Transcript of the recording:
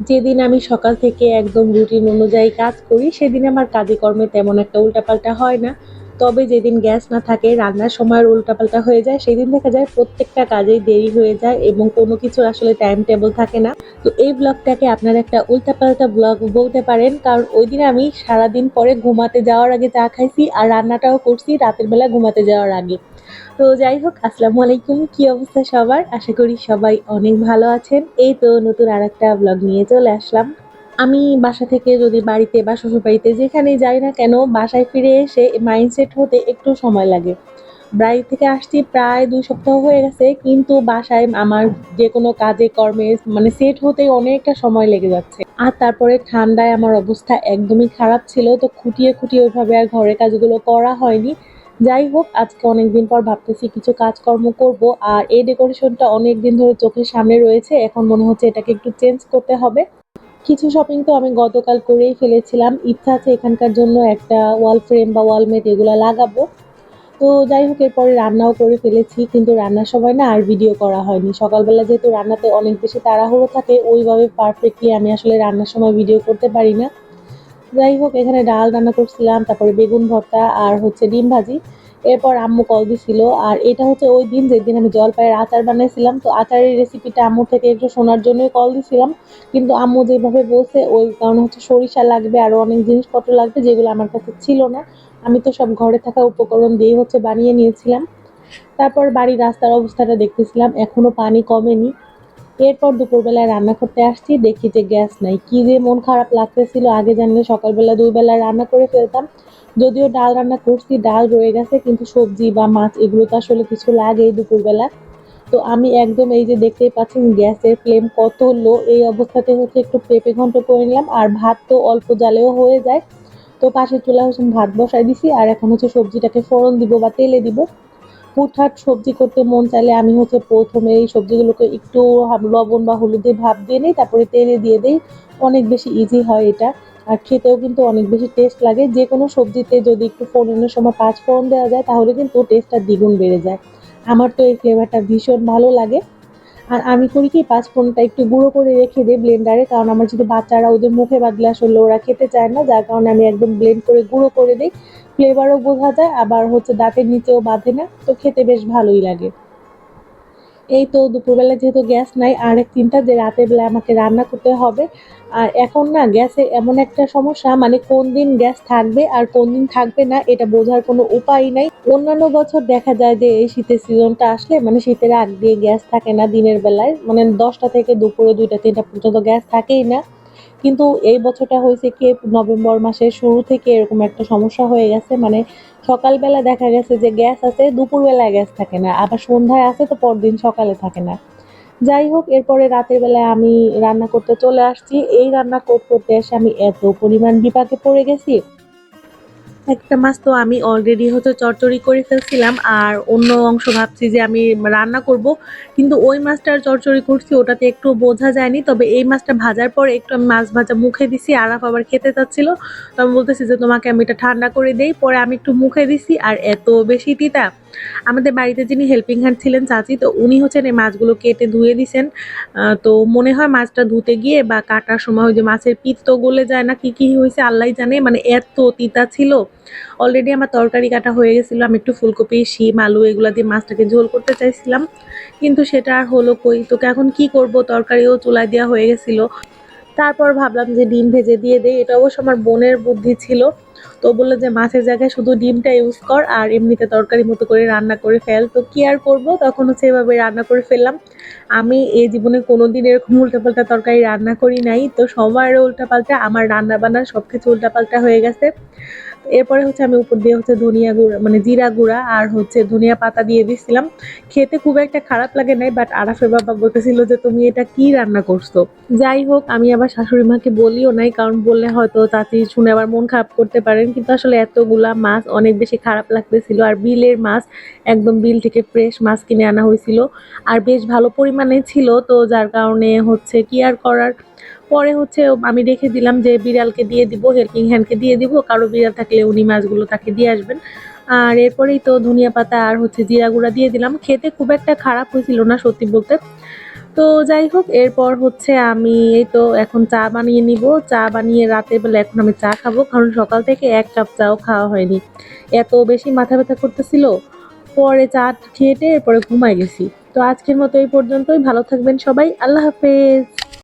যেদিন আমি সকাল থেকে একদম রুটিন অনুযায়ী কাজ করি, সেদিন আমার কাজে কর্মে তেমন একটা উল্টাপাল্টা হয় না। তবে যেদিন গ্যাস না থাকে, রান্নার সময়ের উল্টাপাল্টা হয়ে যায়, সেদিন দেখা যায় প্রত্যেকটা কাজেই দেরি হয়ে যায় এবং কোনো কিছুর আসলে টাইম টেবল থাকে না। তো এই ব্লগটাকে আপনার একটা উল্টাপাল্টা ব্লগ বলতে পারেন, কারণ ওই দিন আমি সারাদিন পরে ঘুমাতে যাওয়ার আগে চা খাইছি আর রান্নাটাও করছি, রাতের বেলা ঘুমাতে যাওয়ার আগে। তো যাই হোক, আসসালামু আলাইকুম, কি অবস্থা সবার? আশা করি সবাই অনেক ভালো আছেন। এই তো নতুন আর একটা ব্লগ নিয়ে চলে আসলাম। আমি বাসা থেকে যদি বাড়িতে বা শ্বশুর বাড়িতে যেখানেই যাই না কেন, বাসায় ফিরে এসে মাইন্ডসেট হতে একটু সময় লাগে। বাড়ি থেকে আসছি প্রায় দুই সপ্তাহ হয়ে গেছে, কিন্তু বাসায় আমার যে কোনো কাজে, কর্মে মানে সেট হতে অনেকটা সময় লেগে যাচ্ছে। আর তারপরে ঠান্ডায় আমার অবস্থা একদমই খারাপ ছিল, তো খুঁটিয়ে খুঁটিয়ে ওইভাবে আর ঘরের কাজগুলো করা হয়নি। যাই হোক, আজকে অনেকদিন পর ভাবতেছি কিছু কাজকর্ম করব, আর এই ডেকোরেশনটা অনেক দিন ধরে চোখের সামনে রয়েছে, এখন মনে হচ্ছে এটাকে একটু চেঞ্জ করতে হবে। কিছু শপিং তো আমি গতকাল করেই ফেলেছিলাম। ইচ্ছা আছে এখানকার জন্য একটা ওয়াল ফ্রেম বা ওয়ালমেট এগুলো লাগাবো। তো যাই হোক, এরপরে রান্নাও করে ফেলেছি, কিন্তু রান্নার সময় না আর ভিডিও করা হয়নি। সকালবেলা যেহেতু রান্নাতে অনেক বেশি তাড়াহুড়ো থাকে, ওইভাবে পারফেক্টলি আমি আসলে রান্নার সময় ভিডিও করতে পারি না। যাই হোক, এখানে ডাল রান্না করছিলাম, তারপরে বেগুন ভর্তা আর হচ্ছে ডিম ভাজি। এরপর আম্মু কল দিছিল। আর এটা হচ্ছে ওই দিন, যেদিন আমি জলপাইয়ের আচার বানিয়েছিলাম তো আচারের রেসিপিটা আম্মুর থেকে একটু শোনার জন্যই কল দিছিলাম। কিন্তু আম্মু যেভাবে বলছে, ওই কারণে হচ্ছে সরিষা লাগবে আরও অনেক জিনিসপত্র লাগবে, যেগুলো আমার কাছে ছিল না। আমি তো সব ঘরে থাকা উপকরণ দিয়ে হচ্ছে বানিয়ে নিয়েছিলাম। তারপর বাড়ির রাস্তার অবস্থাটা দেখতেছিলাম, এখনও পানি কমেনি। এরপর দুপুরবেলায় রান্না করতে আসছি, দেখি যে গ্যাস নাই। কি যে মন খারাপ লাগতেছিল, আগে জানলে সকালবেলা দুই বেলা রান্না করে ফেলতাম। যদিও ডাল রান্না করছি, ডাল রয়ে গেছে, কিন্তু সবজি বা মাছ এগুলো তো আসলে কিছু লাগে দুপুরবেলা। তো আমি একদম এই যে দেখতেই পাচ্ছেন, গ্যাসের ফ্লেম কত লো, এই অবস্থাতে হচ্ছে একটু পেঁপে ঘন্ট করে নিলাম, আর ভাত তো অল্প জালেও হয়ে যায়। তো পাশে চুলা হচ্ছে ভাত বসাই দিছি, আর এখন হচ্ছে সবজিটাকে ফোড়ন দিব বা তেলে দিব। হুটহাট সবজি করতে মন চাইলে আমি হচ্ছে প্রথমে এই সবজিগুলোকে একটু লবণ বা হলুদে ভাপ দিয়ে নিই, তারপরে তেলে দিয়ে দিই, অনেক বেশি ইজি হয় এটা। আর খেতেও কিন্তু অনেক বেশি টেস্ট লাগে। যে কোনো সবজিতে যদি একটু ফোড়নের সময় পাঁচ ফোড়ন দেওয়া যায়, তাহলে কিন্তু টেস্টটা দ্বিগুণ বেড়ে যায়। আমার তো এই ফ্লেভারটা ভীষণ ভালো লাগে। আর আমি করি কি, পাঁচ ফোড়নটা একটু গুঁড়ো করে রেখে দিই ব্লেন্ডারে কারণ আমার যদি বাচ্চারা ওদের মুখে বাদলে আসলে ওরা খেতে চায় না, যার কারণে আমি একদম ব্লেন্ড করে গুঁড়ো করে দিই। ফ্লেভারও বোঝা যায়, আবার হচ্ছে দাঁতের নিচেও বাঁধে না, তো খেতে বেশ ভালোই লাগে। এই তো দুপুরবেলা যেহেতু গ্যাস নাই আর এক তিনটা, যে রাতের বেলা আমাকে রান্না করতে হবে। আর এখন না, গ্যাসে এমন একটা সমস্যা মানে কোন দিন গ্যাস থাকবে আর কোন দিন থাকবে না, এটা বোঝার কোনো উপায় নাই। অন্যান্য বছর দেখা যায় যে এই শীতের সিজনটা আসলে মানে শীতের আগ দিয়ে গ্যাস থাকে না দিনের বেলায় মানে দশটা থেকে দুপুরে দুইটা, তিনটা পর্যন্ত গ্যাস থাকেই না। কিন্তু এই বছরটা হয়েছে কি, নভেম্বর মাসের শুরু থেকে এরকম একটা সমস্যা হয়ে গেছে। মানে সকালবেলা দেখা গেছে যে গ্যাস আছে দুপুরবেলায় গ্যাস থাকে না। আবার সন্ধ্যায় আছে তো পরদিন সকালে থাকে না। যাই হোক, এরপরে রাতের বেলায় আমি রান্না করতে চলে আসছি। এই রান্না করতে করতে এসে আমি এত পরিমাণ বিপাকে পড়ে গেছি। একটা মাছ তো আমি অলরেডি হচ্ছে চচ্চড়ি করে ফেলছিলাম, আর অন্য অংশ ভাবছি যে আমি রান্না করব। কিন্তু ওই মাছটার চচ্চড়ি করছি, ওটাতে একটু বোঝা যায়নি। তবে এই মাছটা ভাজার পর একটু আমি মাছ ভাজা মুখে দিছি, আরাফ আবার খেতে চাচ্ছিল। তো আমি বলতেছি যে, তোমাকে আমি এটা ঠান্ডা করে দেই। পরে আমি একটু মুখে দিছি, আর এত বেশি তিতা আমাদের বাড়িতে যিনি হেল্পিং হ্যান্ড ছিলেন চাচি, তো উনি হচ্ছেন এই মাছগুলো কেটে ধুয়ে দিছেন। তো মনে হয় মাছটা ধুতে গিয়ে বা কাটার সময় ওই যে মাছের পিত তো গলে যায় না, কি কি হয়েছে আল্লাহ জানে মানে এত তিতা ছিল। অলরেডি আমার তরকারি কাটা হয়ে গেছিল, আমি একটু ফুলকপি, শিম, আলু এগুলো দিয়ে মাছটাকে ঝোল করতে চাইছিলাম। কিন্তু সেটা আর হলো কই? তোকে এখন কি করব? তরকারিও চুলায় দেওয়া হয়ে গেছিল। তারপর ভাবলাম যে ডিম ভেজে দিয়ে দেই। এটা অবশ্য আমার বোনের বুদ্ধি ছিল। তো বলল যে, মাছের জায়গায় শুধু ডিমটা ইউজ কর আর এমনিতে তরকারি মতো করে রান্না করে ফেল। তো কি আর করব? তখন হচ্ছে এভাবে রান্না করে ফেললাম। আমি এই জীবনে কোনো দিন এরকম উল্টাপাল্টা তরকারি রান্না করি নাই। তো সবার উল্টাপাল্টা, আমার রান্না বান্না সব কিছু উল্টাপাল্টা হয়ে গেছে। এরপরে হচ্ছে আমি উপর দিয়ে হচ্ছে ধনিয়া গুঁড়া মানে জিরা গুঁড়া আর হচ্ছে ধনিয়া পাতা দিয়ে দিছিলাম। খেতে খুব একটা খারাপ লাগে নাই বাট আরাফের বাবা বলতেছিল যে, তুমি এটা কি রান্না করছ? যাই হোক, আমি আবার শাশুড়ি মাকে বলিও নাই, কারণ বললে হয়তো চাচি শুনে আবার মন খারাপ করতে পারেন, কিন্তু আসলে এতগুলা মাছ অনেক বেশি খারাপ লাগতেছিল, আর বিলের মাছ, একদম বিল থেকে ফ্রেশ মাছ কিনে আনা হয়েছিল। আর বেশ ভালো পরিমাণে ছিল, তো যার কারণে হচ্ছে কি আর করার? পরে হচ্ছে আমি রেখে দিলাম যে বিড়ালকে দিয়ে দিব হেল্পিং হ্যান্ডকে দিয়ে দিব, কারও বিড়াল থাকলে উনি মাছগুলো তাকে দিয়ে আসবেন। আর এরপরেই তো ধনিয়া পাতা আর হচ্ছে জিরা গুঁড়া দিয়ে দিলাম। খেতে খুব একটা খারাপ হয়েছিল না, সত্যি বলতে। তো যাই হোক, এরপর হচ্ছে আমি এই তো এখন চা বানিয়ে নিব। চা বানিয়ে রাতের বেলা এখন আমি চা খাব, কারণ সকাল থেকে এক কাপ চাও খাওয়া হয়নি। এত বেশি মাথা ব্যথা করতেছিল। পরে চা খেয়ে টেয়ে এরপরে ঘুমাই গেছি। তো আজকের মতো এই পর্যন্তই। ভালো থাকবেন সবাই। আল্লাহ হাফেজ।